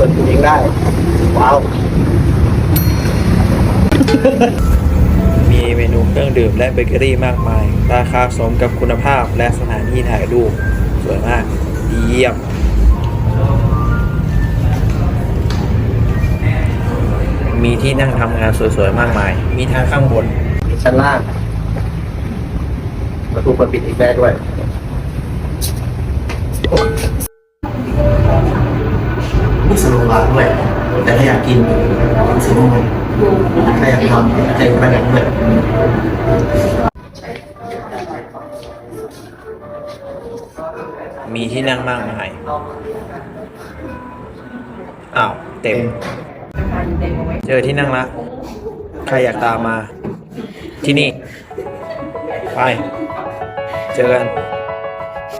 ได้ ว้าว มีเมนูเครื่องดื่มและเบเกอรี่มากมาย ราคาสมกับคุณภาพและสถานที่ถ่ายรูป สวยมากดีเยี่ยมมีที่นั่งทำงานสวยๆ มากมาย มีทางข้างบน มีชั้นล่าง ประตูเปิดปิดอีกได้ด้วย บาร์ด้วย แต่ถ้าอยากกินซื้อมาถ้าอยากทำใจประหยัดด้วยมีที่นั่งมากมายอ้าว เต็ม เจอที่นั่งละ ใครอยากตามมา ที่นี่ ไป เจอกัน